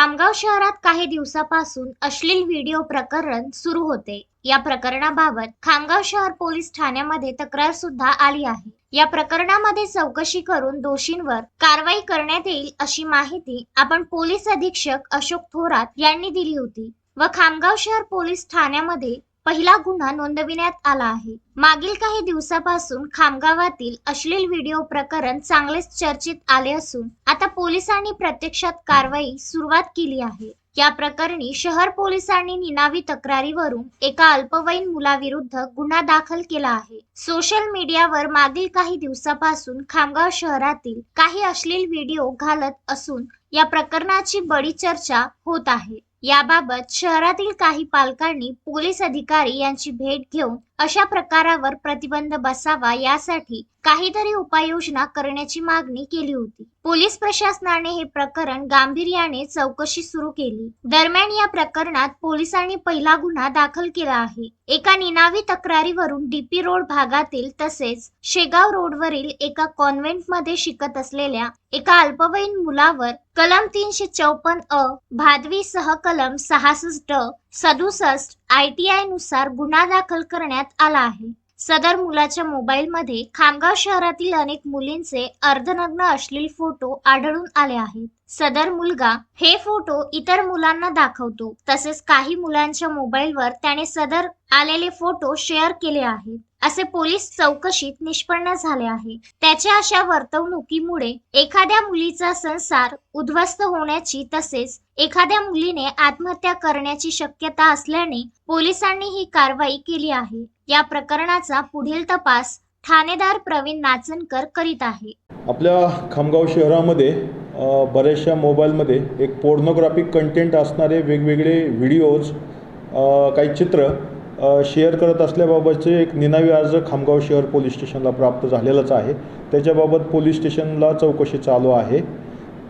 खामगाव शहरात काही दिवसापासून अश्लील व्हिडिओ प्रकरण सुरू होते. या प्रकरणाबाबत खामगाव शहर पोलीस ठाण्यामध्ये तक्रार सुद्धा आली आहे. या प्रकरणामध्ये चौकशी करून दोषींवर कारवाई करण्यात येईल अशी माहिती आपण पोलीस अधीक्षक अशोक थोरात यांनी दिली होती व खामगाव शहर पोलीस ठाण्यामध्ये पहिला गुन्हा नोंदविण्यात आला आहे. मागील काही दिवसापासून खामगावातील अश्लील व्हिडिओ प्रकरण चांगलेच चर्चेत आले असून आता पोलिसांनी प्रत्यक्षात कारवाई सुरुवात केली आहे. या प्रकरणी शहर पोलिसांनी निनावी तक्रारीवरून एका अल्पवयीन मुलाविरुद्ध गुन्हा दाखल केला आहे. सोशल मीडियावर मागील काही दिवसापासून खामगाव शहरातील काही अश्लील व्हिडिओ घालत असून या प्रकरणाची बडी चर्चा होत आहे. याबाबत शहरातील काही पालकांनी पोलीस अधिकारी यांची भेट घेऊन अशा प्रकारावर प्रतिबंध बसावा यासाठी काहीतरी उपाययोजना करण्याची मागणी केली होती. पोलीस प्रशासनाने हे प्रकरण गांभीर्याने चौकशी सुरू केली. दरम्यान या प्रकरणात पोलिसांनी पहिला गुन्हा दाखल केला आहे. एका निनावी तक्रारीवरून डीपी रोड भागातील तसेच शेगाव रोडवरील एका कॉन्व्हेंटमध्ये शिकत असलेल्या एका अल्पवयीन मुलावर कलम तीनशे चौपन्न अ भादवी सह कलम सहासष्ट सदुसष्ट आय टी आयनुसार गुन्हा दाखल करण्यात आला आहे. सदर मुलाच्या मोबाईलमध्ये खामगाव शहरातील अनेक मुलींचे अर्धनग्न अश्लील फोटो आढळून आले आहेत. सदर मुलगा हे फोटो इतर मुलांना दाखवतो. तसेच काही मुलांच्या मोबाईलवर त्याने सदर आलेले फोटो शेअर केले आहेत. असे पोलीस चौकशीत निष्पन्न झाले आहे. त्याच्या अशा वर्तवणुकीमुळे एखाद्या मुलीचा संसार उद्ध्वस्त होण्याची तसेच एखाद्या मुलीने आत्महत्या करण्याची शक्यता असल्याने पोलिसांनी ही कारवाई केली आहे. या प्रकरणाचा पुढील तपास ठाणेदार प्रवीण नाचनकर करीत आहे. आपल्या खामगाव शहरामध्ये बऱ्याचशा मोबाईलमध्ये एक पोर्नोग्राफिक कंटेंट असणारे वेगवेगळे व्हिडिओज काही चित्र शेअर करत असल्याबाबतचे एक निनावी अर्ज खामगाव शहर पोलीस स्टेशनला प्राप्त झालेलाच आहे. त्याच्याबाबत पोलीस स्टेशनला चौकशी चालू आहे.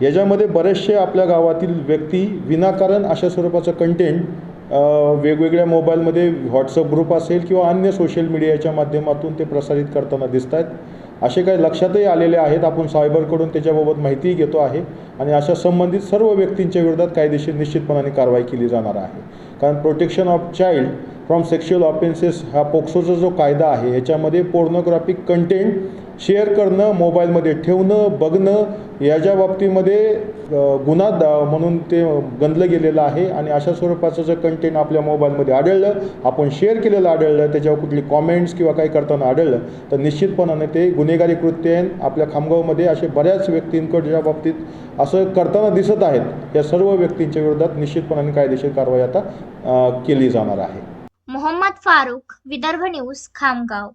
याच्यामध्ये बरेचसे आपल्या गावातील व्यक्ती विनाकारण अशा स्वरूपाचं कंटेंट वेगवेगळ्या मोबाईलमध्ये व्हॉट्सअप ग्रुप असेल किंवा अन्य सोशल मीडियाच्या माध्यमातून ते प्रसारित करताना दिसत आहेत असे काही लक्षातही आलेले आहेत. आपण सायबरकडून त्याच्याबाबत माहितीही घेतो आहे आणि अशा संबंधित सर्व व्यक्तींच्या विरोधात कायदेशीर निश्चितपणाने कारवाई केली जाणार आहे. कारण protection of child from sexual offences हा पोक्सोचा जो कायदा आहे ह्याच्यामध्ये पोर्नोग्राफिक कंटेंट शेअर करणं मोबाईलमध्ये ठेवणं बघणं याच्या बाबतीमध्ये गुन्हा दा म्हणून ते गणलं गेलेलं आहे आणि अशा स्वरूपाचं जर कंटेंट आपल्या मोबाईलमध्ये आढळलं आपण शेअर केलेलं आढळलं त्याच्यावर कुठली कॉमेंट्स किंवा काही करताना आढळलं तर निश्चितपणाने ते गुन्हेगारी कृत्य आहे. आपल्या खामगावमध्ये असे बऱ्याच व्यक्तींकडच्या बाबतीत असं करताना दिसत आहेत या सर्व व्यक्तींच्या विरोधात निश्चितपणाने कायदेशीर कारवाई आता केली जाणार आहे. मोहम्मद फारुख विदर्भ न्यूज खामगाव.